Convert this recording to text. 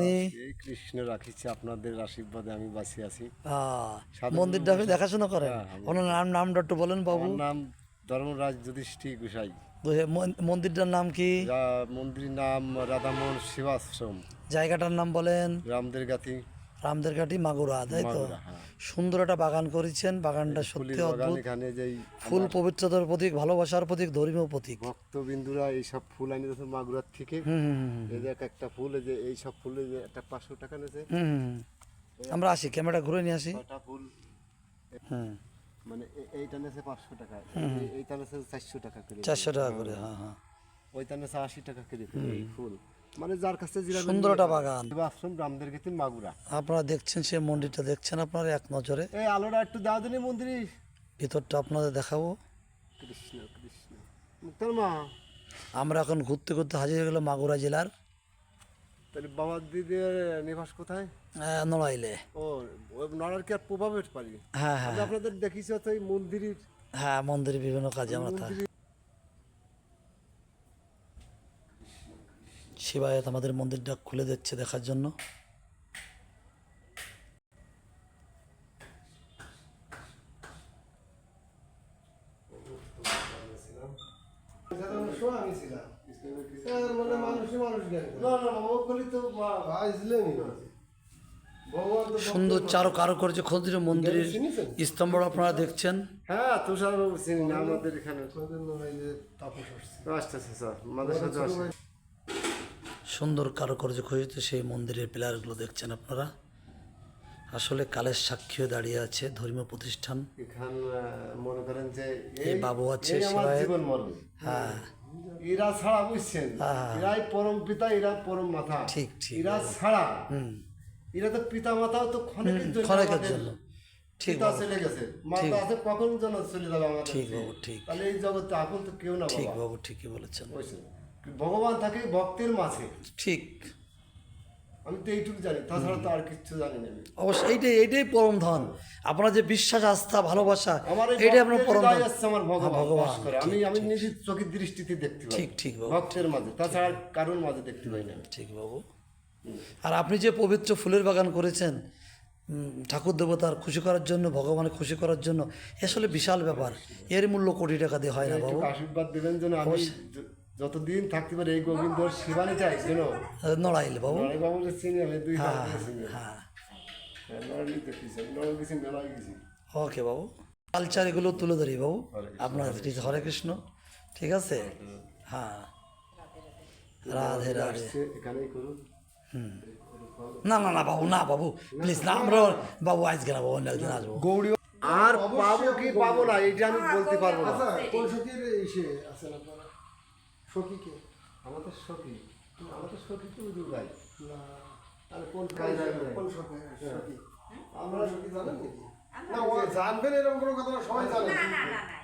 এই কৃষ্ণ রাখিছে আপনাদের আশীর্বাদে আমি বাঁচি আছি। মন্দিরটা আপনি দেখাশোনা করেন? হ্যাঁ, ওনার নাম নামটা একটু বলেন বাবু। নাম ধর্মরাজ যুধিষ্ঠি গোসাই। মন- মন্দিরটার নাম কি? মন্দিরের নাম রাধামোহন শিবাশ্রম জায়গাটার নাম বলেন। রামদের গাতি রামদের ঘাটি মাগুরা তাই তো? হ্যাঁ। সুন্দর একটা বাগান করেছেন বাগানটা সত্যি অদ্ভুত। ফুল পবিত্রতার প্রতীক ভালোবাসার প্রতীক ধর্মীয় প্রতীক। ভক্তবিন্দুরা এই সব ফুল আনি দিয়েছে মাগুরার থেকে এই যে একটা ফুল এই যে এই সব ফুলে যে একটা পাঁচশো টাকা হুম। আমরা আসি ক্যামেরা ঘুরে নিয়ে আসি। ফুল হুম মানে এইটা নেছে পাঁচশো টাকা। এই- এইটা নেছে চারশো টাকা করে চারশো টাকা করে হ্যাঁ হ্যাঁ। ওইটা নেছে আশি টাকা করে এই ফুল। মানে যার কাছে যেটা সুন্দর একটা বাগান। আশ্রম রামদের গেছে মাগুরা। আপনারা দেখছেন সেই মন্দিরটা দেখছেন আপনারা এক নজরে? এই আলোটা একটু দাও দিনি মন্দিরে। ভিতরটা আপনাদের দেখাবো। কৃষ্ণ কৃষ্ণ। মুক্তার মা। আমরা এখন ঘুরতে ঘুরতে হাজির হয়ে গেলাম মাগুরা জেলার। তাহলে দিদির নিবাস কোথায়? আহ, নড়াইলে। ও নড়ার কি আর প্রভাবের পারি হ্যাঁ হ্যাঁ আপনাদের দেখিস তো এই মন্দিরের হ্যাঁ মন্দিরের বিভিন্ন কাজে আমরা থাকি। শিবায়ত আমাদের মন্দিরটা খুলে দিচ্ছে দেখার জন্য। না না ও বলি তো ভগবান তো সুন্দর চারু কারুকার্য খোদিত মন্দিরের স্তম্ভ আপনারা দেখছেন। হ্যাঁ তুষার বাবু চিনি না আমাদের এখানে। আচ্ছা আচ্ছা স্যার। আমাদের সাথে সুন্দর কারুকার্য খোদিত সেই মন্দিরের পিলারগুলো দেখছেন আপনারা। আসলে কালের সাক্ষী দাঁড়িয়ে আছে ধর্মীয় প্রতিষ্ঠান। মনে করেন যে এই বাবু আছে, হ্যাঁ। এরা ছাড়া বুঝছেন এরাই পরম পিতা এরা পরম মাথা ঠিক, ঠিক। এরা ছাড়া। এরা তো পিতা মাতাও তো ক্ষণিকের জন্য জন্য। ঠিক পিতা চলে গেছে। মাতা আছে কখন যেন চলে যাবে আমাদের ঠিক বাবু ঠিক। তাহলে এই জগতে এখন তো কেউ না ঠিক বাবু। ঠিকই বলেছেন? ভগবান থাকে ভক্তের মাঝে। ঠিক। আমি তো এইটুকু জানি তাছাড়া তো আর কিছু জানি না অবশ্যই এইটাই এইটাই পরম ধন। আপনার যে বিশ্বাস আস্থা ভালোবাসা এইটাই আপনার পরম ধন। আমার ভগবান হ্যাঁ, করে। আমি আমি নিজের চোখের দৃষ্টিতে দেখতে পাই। ঠিক ঠিক ভক্তের মাঝে তাছাড়া কারোর মাঝে দেখতে পাই না ঠিক বাবু। আর আপনি যে পবিত্র ফুলের বাগান করেছেন ঠাকুর দেবতার খুশি করার জন্য ভগবানের খুশি করার জন্য আসলে বিশাল ব্যাপার। এর মূল্য কোটি টাকা দিয়ে হয় না বাবু। আশীর্বাদ দেবেন যেন আমি যতদিন থাকতে পারি এই গোবিন্দ শিবানী চাই যেন নড়াইলে বাবু। নয় বাবু যে চিনি আমি দুই হ্যাঁ হ্যাঁ, নড়াই গেছি ওকে বাবু। কালচার এগুলো তুলে ধরি বাবু। হরে কৃষ্ণ, আপনার হরে কৃষ্ণ। ঠিক আছে? হ্যাঁ। রাধে রাধে। করুন। না না না বাবু না বাবু প্লিজ না আমরা বাবু আজকে না বাবু অন্য একদিন আসব। গৌরী আর পাবো কি পাবো না এইটা আমি বলতে পারব না কোন সখীর ইসে আছেন আপনারা সখীকে আমাদের সখী। আমাদের সখী তো দুর্গাই না। তাহলে কোন কোন সখী? সখী। আমরা সখী জানেন নাকি? না ও জানবেন এরকম কোনো কথা না সবাই জানে। না না না না।